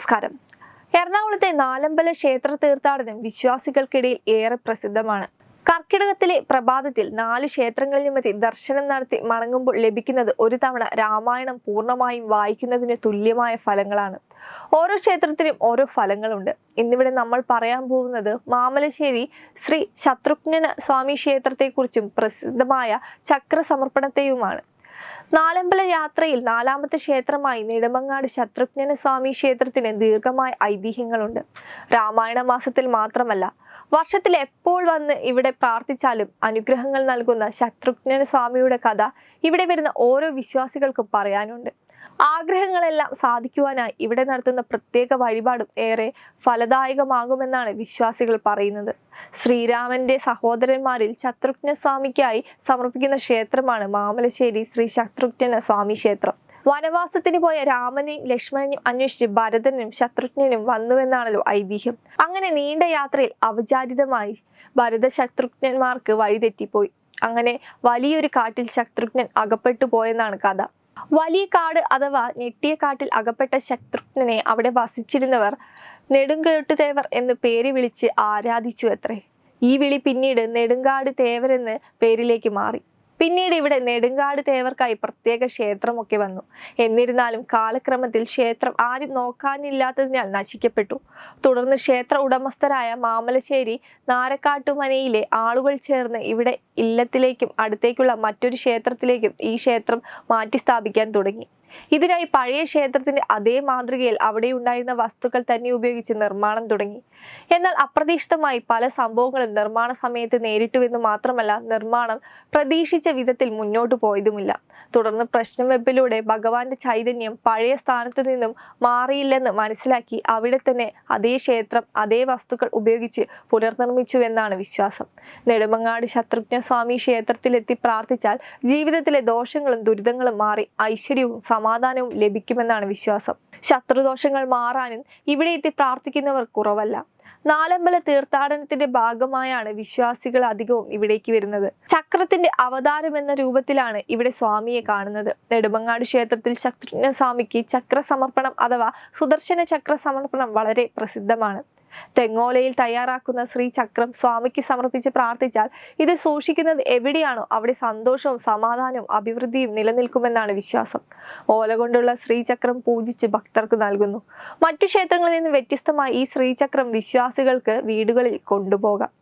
നമസ്കാരം. എറണാകുളത്തെ നാലമ്പല ക്ഷേത്ര തീർത്ഥാടനം വിശ്വാസികൾക്കിടയിൽ ഏറെ പ്രസിദ്ധമാണ്. കർക്കിടകത്തിലെ പ്രഭാതത്തിൽ നാല് ക്ഷേത്രങ്ങളിലുമെത്തി ദർശനം നടത്തി മടങ്ങുമ്പോൾ ലഭിക്കുന്നത് ഒരു തവണ രാമായണം പൂർണമായും വായിക്കുന്നതിന് തുല്യമായ ഫലങ്ങളാണ്. ഓരോ ക്ഷേത്രത്തിനും ഓരോ ഫലങ്ങളുണ്ട്. ഇന്നിവിടെ നമ്മൾ പറയാൻ പോകുന്നത് മാമലശ്ശേരി ശ്രീ ശത്രുഘ്ന സ്വാമി ക്ഷേത്രത്തെക്കുറിച്ചും പ്രസിദ്ധമായ ചക്ര സമർപ്പണത്തെയുമാണ് നാലമ്പല യാത്രയിൽ നാലാമത്തെ ക്ഷേത്രമായി നെടുമങ്ങാട് ശത്രുഘ്നന സ്വാമി ക്ഷേത്രത്തിന് ദീർഘമായ ഐതിഹ്യങ്ങളുണ്ട്. രാമായണ മാസത്തിൽ മാത്രമല്ല വർഷത്തിൽ എപ്പോൾ വന്ന് ഇവിടെ പ്രാർത്ഥിച്ചാലും അനുഗ്രഹങ്ങൾ നൽകുന്ന ശത്രുഘ്നന സ്വാമിയുടെ കഥ ഇവിടെ വരുന്ന ഓരോ വിശ്വാസികൾക്കും പറയാനുണ്ട്. ആഗ്രഹങ്ങളെല്ലാം സാധിക്കുവാനായി ഇവിടെ നടത്തുന്ന പ്രത്യേക വഴിപാടും ഏറെ ഫലദായകമാകുമെന്നാണ് വിശ്വാസികൾ പറയുന്നത്. ശ്രീരാമന്റെ സഹോദരന്മാരിൽ ശത്രുഘ്ന സ്വാമിക്കായി സമർപ്പിക്കുന്ന ക്ഷേത്രമാണ് മാമലശ്ശേരി ശ്രീ ശത്രുഘ്ന സ്വാമി ക്ഷേത്രം. വനവാസത്തിന് പോയ രാമനെയും ലക്ഷ്മണനെയും അന്വേഷിച്ച് ഭരതനും ശത്രുഘ്നും വന്നുവെന്നാണല്ലോ ഐതിഹ്യം. അങ്ങനെ നീണ്ട യാത്രയിൽ അവചാരിതമായി ഭരത ശത്രുഘ്നന്മാർക്ക് വഴിതെറ്റിപ്പോയി. അങ്ങനെ വലിയൊരു കാട്ടിൽ ശത്രുഘ്നൻ അകപ്പെട്ടു പോയെന്നാണ് കഥ. വലിയ കാട് അഥവാ ഞെട്ടിയ കാട്ടിൽ അകപ്പെട്ട ശത്രുഘ്നെ അവിടെ വസിച്ചിരുന്നവർ നെടുങ്കെട്ടുതേവർ എന്ന് പേര് വിളിച്ച് ആരാധിച്ചു അത്രേ. ഈ വിളി പിന്നീട് നെടുങ്കാട് തേവരെന്ന് പേരിലേക്ക് മാറി. പിന്നീട് ഇവിടെ നെടുങ്കാട് തേവർക്കായി പ്രത്യേക ക്ഷേത്രമൊക്കെ വന്നു. എന്നിരുന്നാലും കാലക്രമത്തിൽ ക്ഷേത്രം ആരും നോക്കാനില്ലാത്തതിനാൽ നശിക്കപ്പെട്ടു. തുടർന്ന് ക്ഷേത്ര ഉടമസ്ഥരായ മാമലശ്ശേരി നാരക്കാട്ടുമനയിലെ ആളുകൾ ചേർന്ന് ഇവിടെ ഇല്ലത്തിലേക്കും അടുത്തേക്കുള്ള മറ്റൊരു ക്ഷേത്രത്തിലേക്കും ഈ ക്ഷേത്രം മാറ്റി സ്ഥാപിക്കാൻ തുടങ്ങി. ഇതിനായി പഴയ ക്ഷേത്രത്തിന്റെ അതേ മാതൃകയിൽ അവിടെ ഉണ്ടായിരുന്ന വസ്തുക്കൾ തന്നെ ഉപയോഗിച്ച് നിർമ്മാണം തുടങ്ങി. എന്നാൽ അപ്രതീക്ഷിതമായി പല സംഭവങ്ങളും നിർമ്മാണ സമയത്ത് നേരിട്ടുവെന്ന് മാത്രമല്ല നിർമ്മാണം പ്രതീക്ഷിച്ച വിധത്തിൽ മുന്നോട്ടു പോയതുമില്ല. തുടർന്ന് പ്രശ്നം വെബിലൂടെ ഭഗവാന്റെ ചൈതന്യം പഴയ സ്ഥാനത്ത് നിന്നും മാറിയില്ലെന്ന് മനസ്സിലാക്കി അവിടെ തന്നെ അതേ ക്ഷേത്രം അതേ വസ്തുക്കൾ ഉപയോഗിച്ച് പുനർനിർമ്മിച്ചു എന്നാണ് വിശ്വാസം. നെടുമങ്ങാട് ശത്രുഘ്ന സ്വാമി ക്ഷേത്രത്തിലെത്തി പ്രാർത്ഥിച്ചാൽ ജീവിതത്തിലെ ദോഷങ്ങളും ദുരിതങ്ങളും മാറി ഐശ്വര്യവും സമാധാനവും ലഭിക്കുമെന്നാണ് വിശ്വാസം. ശത്രുദോഷങ്ങൾ മാറാനും ഇവിടെ എത്തി പ്രാർത്ഥിക്കുന്നവർ കുറവല്ല. നാലമ്പല തീർത്ഥാടനത്തിന്റെ ഭാഗമായാണ് വിശ്വാസികൾ അധികവും ഇവിടേക്ക് വരുന്നത്. ചക്രത്തിന്റെ അവതാരം എന്ന രൂപത്തിലാണ് ഇവിടെ സ്വാമിയെ കാണുന്നത്. നെടുമങ്ങാട് ക്ഷേത്രത്തിൽ ശത്രുഘ്ന സ്വാമിക്ക് ചക്ര സമർപ്പണം അഥവാ സുദർശന ചക്ര സമർപ്പണം വളരെ പ്രസിദ്ധമാണ്. തെങ്ങോലയിൽ തയ്യാറാക്കുന്ന ശ്രീചക്രം സ്വാമിക്ക് സമർപ്പിച്ച് പ്രാർത്ഥിച്ചാൽ ഇത് സൂക്ഷിക്കുന്നത് എവിടെയാണോ അവിടെ സന്തോഷവും സമാധാനവും അഭിവൃദ്ധിയും നിലനിൽക്കുമെന്നാണ് വിശ്വാസം. ഓല കൊണ്ടുള്ള ശ്രീചക്രം പൂജിച്ച് ഭക്തർക്ക് നൽകുന്നു. മറ്റു ക്ഷേത്രങ്ങളിൽ നിന്ന് വ്യത്യസ്തമായി ഈ ശ്രീചക്രം വിശ്വാസികൾക്ക് വീടുകളിൽ കൊണ്ടുപോകാം.